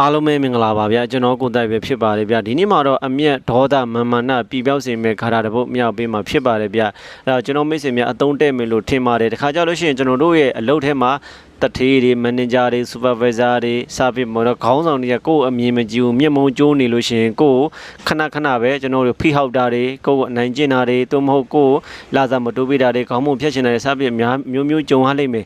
အားလုံးပဲမင်္ဂလာပါဗျာကျွန်တော်ကိုယ်တိုင်ပဲဖြစ်ပါတယ်ဗျာဒီနေ့မှာတော့အမျက်ဒေါသမာမာနပြပြောက်စေမဲ့ခါတာတစ်ပုတ်မြောက်ပေးမှာဖြစ်ပါတယ်ဗျာအဲတော့ကျွန်တော်မိတ်ဆွေများအသုံးတဲ့မယ်လို့ထင်ပါတယ်တခါကြလို့ရှိရင်ကျွန်တော်တို့ရဲ့အလုပ်ထဲမှာ တထေးတွေမန်နေဂျာတွေစူပါဗိုင်ဇာတွေစာပစ်မော်တော့ခေါင်းဆောင်တွေကကိုယ့်အမြင်မကြည့်ဘူးမျက်မုံကျိုးနေလို့ရှိရင်ကိုယ်ခဏခဏပဲကျွန်တော်တို့ဖိဟောက်တာတွေကိုယ့်ကိုအနိုင်ကျင့်တာတွေသို့မဟုတ်ကိုယ်လာစားမတိုးပေးတာတွေခေါင်းမုံဖြတ်ချင်တာတွေစာပစ်အများမျိုးမျိုးကြုံရလိမ့်မယ်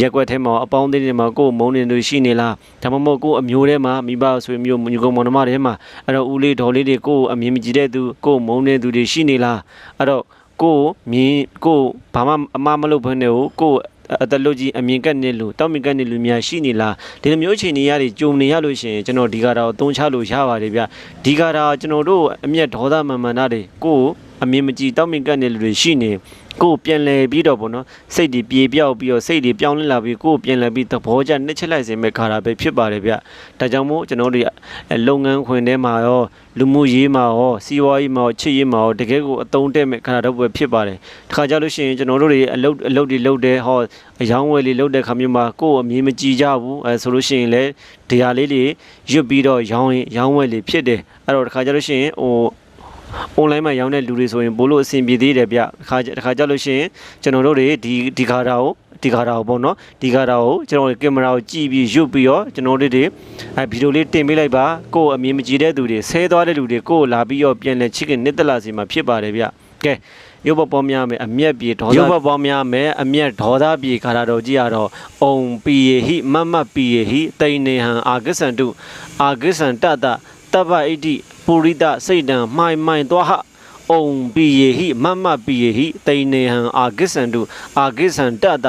ရက်ွက်ထဲမှာအပေါင်းအသင်းတွေမှာကိုယ်မုံနေလို့ရှိနေလားဒါမှမဟုတ်ကိုယ်အမျိုးထဲမှာမိဘဆွေမျိုးညီကောင်မောင်နှမတွေမှာအဲ့တော့ဦးလေးဒေါ်လေးတွေကိုယ်အမြင်မကြည့်တဲ့သူကိုယ်မုံနေသူတွေရှိနေလားအဲ့တော့ကိုယ်မြင်ကိုယ်ဘာမှအမှားမလုပ်ဘဲနဲ့ကိုယ် အတလူကြီးအမြင်ကက်နေလို့တောက်မြင်ကက်နေလူများရှိနေလားဒီလိုမျိုးအချိန်တွေရတွေကြုံနေရလို့ရှိရင်ကျွန်တော်ဒီကားတော့အသုံးချလို့ရပါတယ်ဗျဒီကားတော့ကျွန်တော်တို့အမျက်ဒေါသမန်မန်တာတွေကိုယ် အမြင်မကြည့်တောက်မြင်ကက်နေလူတွေရှိနေကိုယ်ပြန်လဲပြီးတော့ဗောနော်စိတ်တွေပြေပြောက်ပြီးတော့စိတ်တွေပြောင်းလဲလာပြီးကိုယ်ပြန်လဲပြီးသဘောကျနှစ်ချက်လိုက်စေမဲ့ခါတာပဲဖြစ်ပါတယ်ဗျဒါကြောင့်မို့ကျွန်တော်တို့လုပ်ငန်းခွင်ထဲမှာရောလူမှုရေးမှာရောစီးပွားရေးမှာရောချစ်ရေးမှာရောတကယ်ကိုအသုံးတဲ့မဲ့ခါတာတော့ပဲဖြစ်ပါတယ်တခါကြလို့ရှိရင်ကျွန်တော်တို့တွေအလုပ်အလုပ်တွေလုပ်တယ်ဟောအယောင်းဝယ်လေးလုပ်တဲ့ခါမျိုးမှာကိုယ်အမြင်မကြည့်ကြဘူးအဲဆိုလို့ရှိရင်လည်းဒီဟာလေးတွေရွတ်ပြီးတော့ရောင်းရင်ရောင်းဝယ်လေးဖြစ်တယ်အဲ့တော့တခါကြလို့ရှိရင်ဟို online မှာရောင်းတဲ့လူတွေဆိုရင်ဘို့လို့အဆင်ပြေသေးတယ်ဗျတစ်ခါတစ်ခါကြောက်လို့ရှိရင်ကျွန်တော်တို့တွေဒီဒီကာတာကိုဒီကာတာကိုပေါ့နော်ဒီကာတာကိုကျွန်တော်တို့ကင်မရာကိုကြည့်ပြီးရွတ်ပြီးတော့ကျွန်တော်တို့တွေအဲဗီဒီယိုလေးတင်ပေးလိုက်ပါကိုယ်အမြင်မကြည့်တဲ့သူတွေဆဲသွားတဲ့လူတွေကိုယ်လာပြီးတော့ပြန်လဲချစ်ခင်နှစ်သက်လာစီမှာဖြစ်ပါတယ်ဗျကဲရုပ်ပပေါ်များမယ်အမျက်ပြေဒေါသရုပ်ပပေါ်များမယ်အမျက်ဒေါသပြေခါတာတော်ကြီးရတော့အုံပီယေဟိမတ်မတ်ပီယေဟိတိန်နေဟံအာဂစ္ဆန္တုအာဂစ္ဆန္တတ တပ္ပဣတိပုရိတစိတ်တံမှိုင်မှိုင်သွားဟအုံပီယေဟိမမပီယေဟိတိန်နေဟံအာဂစ္ဆန္တုအာဂစ္ဆန္တတ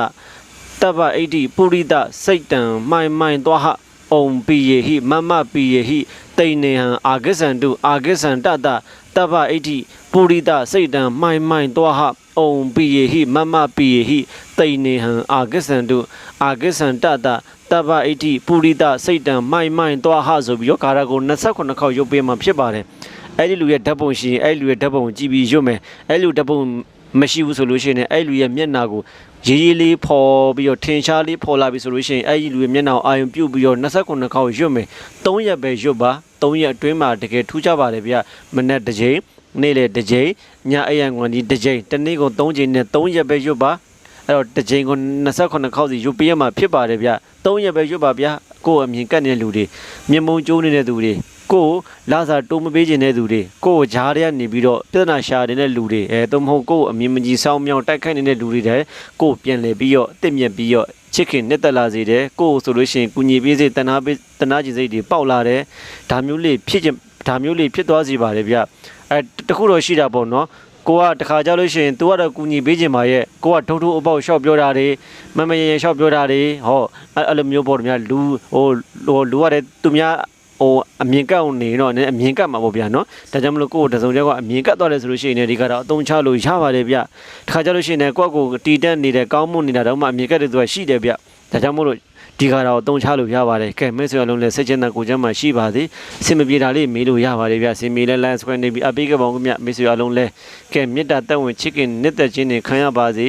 တပ္ပဣတိပုရိတစိတ်တံမှိုင်မှိုင်သွားဟအုံပီယေဟိမမပီယေဟိတိန်နေဟံအာဂစ္ဆန္တုအာဂစ္ဆန္တတတပ္ပဣတိပုရိတစိတ်တံမှိုင်မှိုင်သွားဟ အုံပီယေဟိမမပီယေဟိတိန်နေဟံအာဂစ္ဆန္တုအာဂစ္ဆန္တတတပ္ပဣတိပုရိတစိတ်တံမှိုင်မှိုင်သွားဟဆိုပြီးတော့ဂါရကို28ခေါက်ရုပ်ပေးမှဖြစ်ပါတယ်အဲ့ဒီလူရဲ့ဓာတ်ပုံရှိရင်အဲ့ဒီလူရဲ့ဓာတ်ပုံကိုကြည့်ပြီးရွတ်မယ်အဲ့ဒီလူဓာတ်ပုံမရှိဘူးဆိုလို့ရှိရင်လည်းအဲ့ဒီလူရဲ့မျက်နှာကိုရေးရေးလေးပေါ်ပြီးတော့ထင်ရှားလေးပေါ်လာပြီဆိုလို့ရှိရင်အဲ့ဒီလူရဲ့မျက်နှာကိုအာရုံပြုတ်ပြီးတော့29ခေါက်ရွတ်မယ်3ရက်ပဲရွတ်ပါ3ရက်အတွင်းမှာတကယ်ထူးခြားပါတယ်ဗျမနေ့တစ်ချိန် နေ့လေတစ်ချိန်ညအရန်ကွန်ဒီတစ်ချိန်တနေ့ကို3ချိန်နဲ့3ရက်ပဲရွတ်ပါအဲ့တော့တစ်ချိန်ကို29ခေါက်စီရွတ်ပြရမှာဖြစ်ပါတယ်ဗျ3ရက်ပဲရွတ်ပါဗျကိုယ့်အမြင်ကတ်နေတဲ့လူတွေမျက်မုံကျိုးနေတဲ့သူတွေကိုယ်လာစာတိုးမပေးခြင်းတဲ့သူတွေကိုယ်ဂျားတွေကနေပြီးတော့ပြဿနာရှာနေတဲ့လူတွေအဲသို့မဟုတ်ကိုယ်အမြင်မကြီးဆောင်းမြောင်းတိုက်ခိုက်နေတဲ့လူတွေတဲ့ကိုယ်ပြန်လဲပြီးတော့တစ်မြက်ပြီးတော့ ချစ်ခင်နှစ်သက်လာစေတယ်ကိုယ်ဆိုလို့ရှိရင်ကုညီပေးစေတနာပေးတနာကျင်စိတ်တွေပေါက်လာတယ်ဒါမျိုးလေးဖြစ်ခြင်းဒါမျိုးလေးဖြစ်သွားစေပါတယ်ဗျအဲတခုတော့ရှိတာပေါ့နော်ကိုကတခါကြောက်လို့ရှိရင် तू ကတော့ကူညီပေးခြင်းပါရဲ့ကိုကထုံထုံအပေါက်ရှော့ပြောတာတွေမမရရရှော့ပြောတာတွေဟောအဲ့အဲ့လိုမျိုးပေါ့ဗျာလူဟိုဟိုလူရတယ်သူများဟို အမြင်ကတ်အောင်နေတော့နည်းအမြင်ကတ်မှာပေါ့ဗျာနော်ဒါကြောင့်မလို့ကိုယ်တစုံတယောက်ကအမြင်ကတ်သွားတယ်ဆိုလို့ရှိရင်လည်းဒီကတော့အသုံးချလို့ရပါတယ်ဗျတခါကြလို့ရှိရင်လည်းကိုယ့်ကိုယ်တီတက်နေတဲ့ကောင်းမှုနေတာတော့မှအမြင်ကတ်တဲ့သူကရှိတယ်ဗျဒါကြောင့်မို့လို့ဒီကတော့အသုံးချလို့ရပါတယ်ကဲမိတ်ဆွေအလုံးလည်းစိတ်ချမ်းသာကိုယ်ချမ်းသာရှိပါစေအဆင်မပြေတာလေးမေးလို့ရပါတယ်ဗျအဆင်ပြေလဲ line square နေပြီးအပိကပောင်ကမြမိတ်ဆွေအလုံးလည်းကဲမေတ္တာတက်ဝင်ချစ်ခင်နှစ်သက်ခြင်းတွေခံရပါစေ